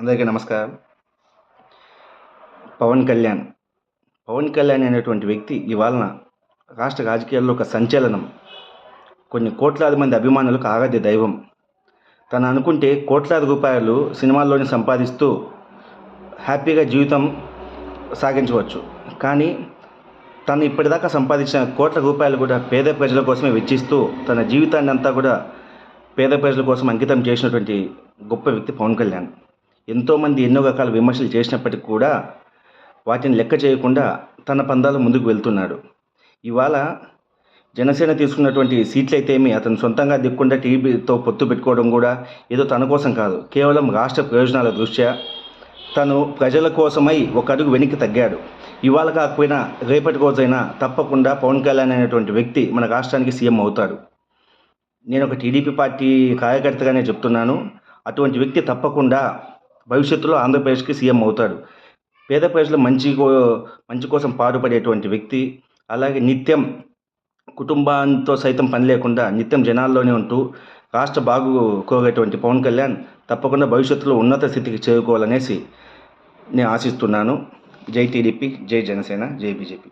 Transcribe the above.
అందరికీ నమస్కారం. పవన్ కళ్యాణ్. పవన్ కళ్యాణ్ అనేటువంటి వ్యక్తి ఇవాళ రాష్ట్ర రాజకీయాల్లో ఒక సంచలనం. కొన్ని కోట్లాది మంది అభిమానులకు ఆరాధ్య దైవం. తను అనుకుంటే కోట్లాది రూపాయలు సినిమాల్లోనే సంపాదిస్తూ హ్యాపీగా జీవితం సాగించవచ్చు. కానీ తను ఇప్పటిదాకా సంపాదించిన కోట్ల రూపాయలు కూడా పేద ప్రజల కోసమే వెచ్చిస్తూ తన జీవితాన్ని అంతా కూడా పేద ప్రజల కోసం అంకితం చేసినటువంటి గొప్ప వ్యక్తి పవన్ కళ్యాణ్. ఎంతోమంది ఎన్నో రకాల విమర్శలు చేసినప్పటికీ కూడా వాటిని లెక్క చేయకుండా తన పందాలు ముందుకు వెళ్తున్నాడు. ఇవాళ జనసేన తీసుకున్నటువంటి సీట్లు అయితేమి అతను సొంతంగా దిక్కుండా టీవీతో పొత్తు పెట్టుకోవడం కూడా ఏదో తన కోసం కాదు. కేవలం రాష్ట్ర ప్రయోజనాల దృష్ట్యా తను ప్రజల కోసమై ఒక అడుగు వెనక్కి తగ్గాడు. ఇవాళ కాకపోయినా రేపటి రోజైనా తప్పకుండా పవన్ కళ్యాణ్ అనేటువంటి వ్యక్తి మన రాష్ట్రానికి సీఎం అవుతాడు. నేను ఒక టీడీపీ పార్టీ కార్యకర్తగానే చెప్తున్నాను. అటువంటి వ్యక్తి తప్పకుండా భవిష్యత్తులో ఆంధ్రప్రదేశ్కి సీఎం అవుతాడు. పేద ప్రజల మంచి కో- మంచి కోసం పాటుపడేటువంటి వ్యక్తి అలాగే నిత్యం కుటుంబాంతో సైతం పని లేకుండా నిత్యం జనాల్లోనే ఉంటూ రాష్ట్ర బాగు కోరేటువంటి పవన్ కళ్యాణ్ తప్పకుండా భవిష్యత్తులో ఉన్నత స్థితికి చేరుకోవాలనేసి నేను ఆశిస్తున్నాను. జై టీడీపీ జై జనసేన జై బీజేపీ.